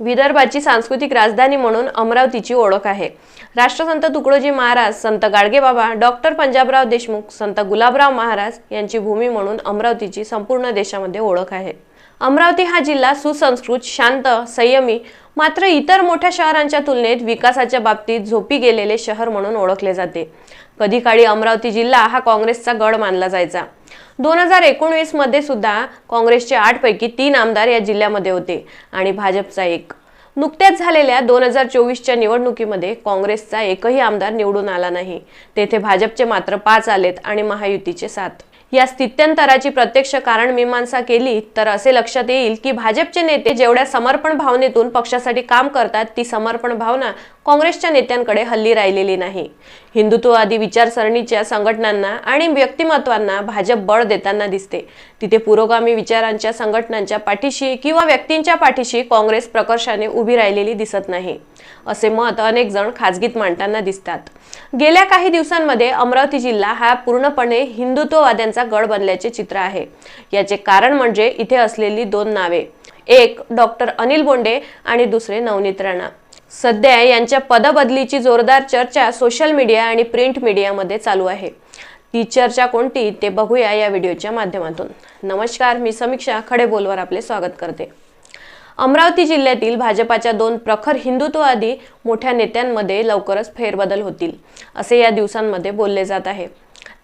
विदर्भाची सांस्कृतिक राजधानी म्हणून अमरावतीची ओळख आहे. राष्ट्रसंत तुकडोजी महाराज संत गाडगेबाबा डॉक्टर पंजाबराव देशमुख संत गुलाबराव महाराज यांची भूमी म्हणून अमरावतीची संपूर्ण देशामध्ये ओळख आहे. अमरावती हा जिल्हा सुसंस्कृत शांत संयमी मात्र इतर मोठ्या शहरांच्या तुलनेत विकासाच्या बाबतीत झोपी गेलेले शहर म्हणून ओळखले जाते. कधी काळी अमरावती जिल्हा हा काँग्रेसचा गड मानला जायचा. दोन हजार एकोणवीसमध्ये सुद्धा काँग्रेसचे आठ पैकी तीन आमदार या जिल्ह्यामध्ये होते आणि भाजपचा एक. नुकत्याच झालेल्या दोन हजार चोवीसच्या निवडणुकीमध्ये काँग्रेसचा एकही आमदार निवडून आला नाही. तेथे भाजपचे मात्र पाच आलेत आणि महायुतीचे सात. या स्थित्यंतराची प्रत्यक्ष कारण मीमांसा केली तर असे लक्षात येईल की भाजपचे नेते जेवढ्या समर्पण भावनेतून पक्षासाठी काम करतात ती समर्पण भावना काँग्रेसच्या नेत्यांकडे हल्ली राहिलेली नाही. हिंदुत्ववादी विचारसरणीच्या संघटनांना आणि व्यक्तिमत्वांना भाजप बळ देताना दिसते. तिथे पुरोगामी विचारांच्या संघटनांच्या पाठीशी किंवा व्यक्तींच्या पाठीशी काँग्रेस प्रकर्षाने उभी राहिलेली दिसत नाही असे मत अनेक जण खाजगीत मांडताना दिसतात. गेल्या काही दिवसांमध्ये अमरावती जिल्हा हा पूर्णपणे हिंदुत्ववाद्यांचा गड बनल्याचे चित्र आहे. याचे कारण म्हणजे इथे असलेली दोन नावे एक डॉक्टर अनिल बोंडे आणि दुसरे नवनीत राणा. सध्या यांच्या पदबदलीची जोरदार चर्चा सोशल मीडिया आणि प्रिंट मीडियामध्ये चालू आहे. ती चर्चा कोणती ते बघूया या व्हिडिओच्या माध्यमातून. नमस्कार मी समीक्षा खडे बोलवर आपले स्वागत करते. अमरावती जिल्ह्यातील भाजपाच्या दोन प्रखर हिंदुत्ववादी मोठ्या नेत्यांमध्ये लवकरच फेरबदल होतील असे या दिवसांमध्ये बोलले जात आहे.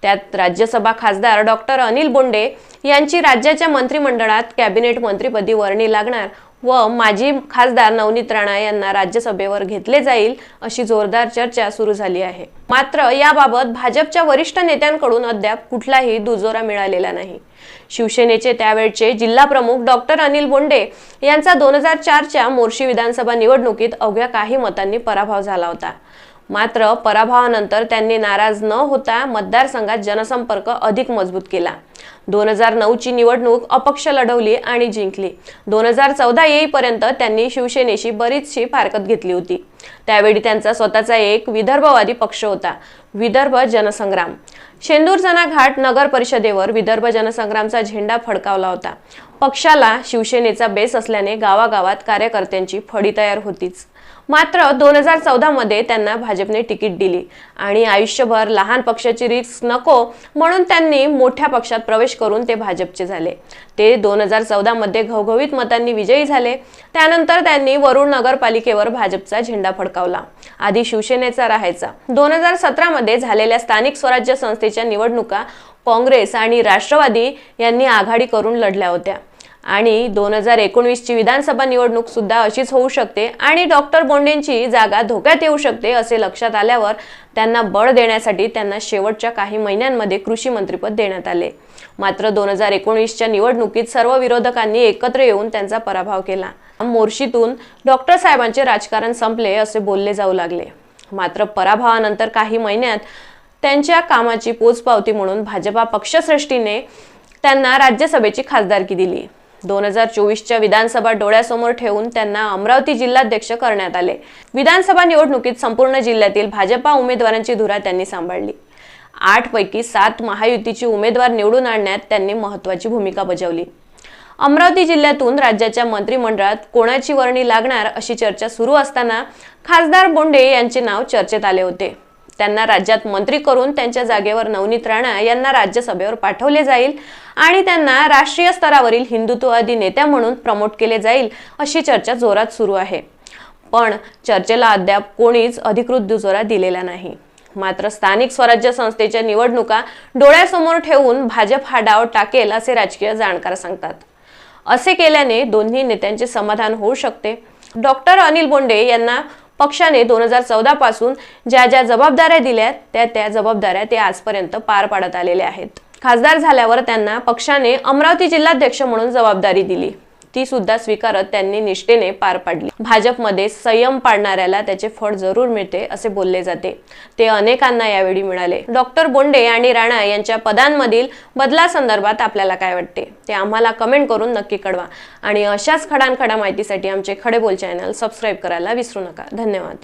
त्यात राज्यसभा खासदार डॉक्टर अनिल बोंडे यांची राज्याच्या मंत्रिमंडळात कॅबिनेट मंत्रीपदी वर्णी लागणार व माजी खासदार नवनीत राणा यांना राज्यसभेवर घेतले जाईल अशी जोरदार चर्चा सुरू झाली आहे. मात्र याबाबत भाजपच्या वरिष्ठ नेत्यांकडून अद्याप कुठलाही दुजोरा मिळालेला नाही. शिवसेनेचे त्यावेळचे जिल्हा प्रमुख डॉक्टर अनिल बोंडे यांचा दोन हजार चारच्या मोर्शी विधानसभा निवडणुकीत अवघ्या काही मतांनी पराभव झाला होता. मात्र पराभवानंतर त्यांनी नाराज न होता मतदारसंघात जनसंपर्क अधिक मजबूत केला. दोन हजार नऊची निवडणूक अपक्ष लढवली आणि जिंकली. दोन हजार चौदा येईपर्यंत त्यांनी शिवसेनेशी बरीचशी फारकत घेतली होती. त्यावेळी त्यांचा स्वतःचा एक विदर्भवादी पक्ष होता विदर्भ जनसंग्राम. शेंदूरजना घाट नगर परिषदेवर विदर्भ जनसंग्रामचा झेंडा फडकावला होता. पक्षाला शिवसेनेचा बेस असल्याने गावागावात कार्यकर्त्यांची फडी तयार होतीच. मात्र दोन हजार चौदामध्ये त्यांना भाजपने तिकीट दिली. आणि आयुष्यभर लहान पक्षाची रिस्क नको म्हणून त्यांनी मोठ्या पक्षात प्रवेश करून ते भाजपचे झाले. ते दोन हजार चौदामध्ये घवघवीत मतांनी विजयी झाले. त्यानंतर त्यांनी वरुण नगरपालिकेवर भाजपचा झेंडा फडकावला. आधी शिवसेनेचा राहायचा. दोन हजार सतरामध्ये झालेल्या स्थानिक स्वराज्य संस्थेच्या निवडणुका काँग्रेस आणि राष्ट्रवादी यांनी आघाडी करून लढल्या होत्या. आणि दोन हजार एकोणवीसची विधानसभा निवडणूक सुद्धा अशीच होऊ शकते आणि डॉक्टर बोंडेंची जागा धोक्यात येऊ शकते असे लक्षात आल्यावर त्यांना बळ देण्यासाठी त्यांना शेवटच्या काही महिन्यांमध्ये कृषी मंत्रीपद देण्यात आले. मात्र दोन हजार एकोणवीसच्या निवडणुकीत सर्व विरोधकांनी एकत्र येऊन त्यांचा पराभव केला. मोर्शीतून डॉक्टर साहेबांचे राजकारण संपले असे बोलले जाऊ लागले. मात्र पराभवानंतर काही महिन्यात त्यांच्या कामाची पोचपावती म्हणून भाजपा पक्षश्रेष्ठीने त्यांना राज्यसभेची खासदारकी दिली. दोन हजार चोवीसच्या विधानसभा डोळ्यासमोर ठेवून त्यांना अमरावती जिल्हाध्यक्ष करण्यात आले. विधानसभा निवडणुकीत संपूर्ण जिल्ह्यातील भाजपा उमेदवारांची धुरा त्यांनी सांभाळली. आठ पैकी सात महायुतीची उमेदवार निवडून आणण्यात त्यांनी महत्वाची भूमिका बजावली. अमरावती जिल्ह्यातून राज्याच्या मंत्रिमंडळात कोणाची वर्णी लागणार अशी चर्चा सुरू असताना खासदार बोंडे यांचे नाव चर्चेत आले होते. त्यांना राज्यात मंत्री करून त्यांच्या जागेवर नवनीत राणा यांना राज्यसभेवर पाठवले जाईल आणि त्यांना राष्ट्रीय स्तरावरील हिंदुत्ववादी नेत्या म्हणून प्रमोट केले जाईल अशी चर्चा जोरात सुरू आहे. पण चर्चेला अद्याप कोणीच अधिकृत दुजोरा दिलेला नाही. मात्र स्थानिक स्वराज्य संस्थेच्या निवडणुका डोळ्यासमोर ठेवून भाजप हा डाव टाकेल असे राजकीय जाणकार सांगतात. असे केल्याने दोन्ही नेत्यांचे समाधान होऊ शकते. डॉक्टर अनिल बोंडे यांना पक्षाने दोन हजार चौदा पासून ज्या ज्या जबाबदाऱ्या दिल्या त्या त्या जबाबदाऱ्या ते आजपर्यंत पार पाडत आलेल्या आहेत. खासदार झाल्यावर त्यांना पक्षाने अमरावती जिल्हाध्यक्ष म्हणून जबाबदारी दिली. ती सुद्धा स्वीकारत त्यांनी निष्ठेने पार पाडली. भाजपमध्ये संयम पाडणाऱ्याला त्याचे फळ जरूर मिळते असे बोलले जाते. ते अनेकांना यावेळी मिळाले. डॉक्टर बोंडे आणि राणा यांच्या पदांमधील बदलासंदर्भात आपल्याला काय वाटते? ते आम्हाला कमेंट करून नक्की कळवा. आणि अशाच खडानखडा माहितीसाठी आमचे खडे बोल चॅनल सबस्क्राईब करायला विसरू नका. धन्यवाद.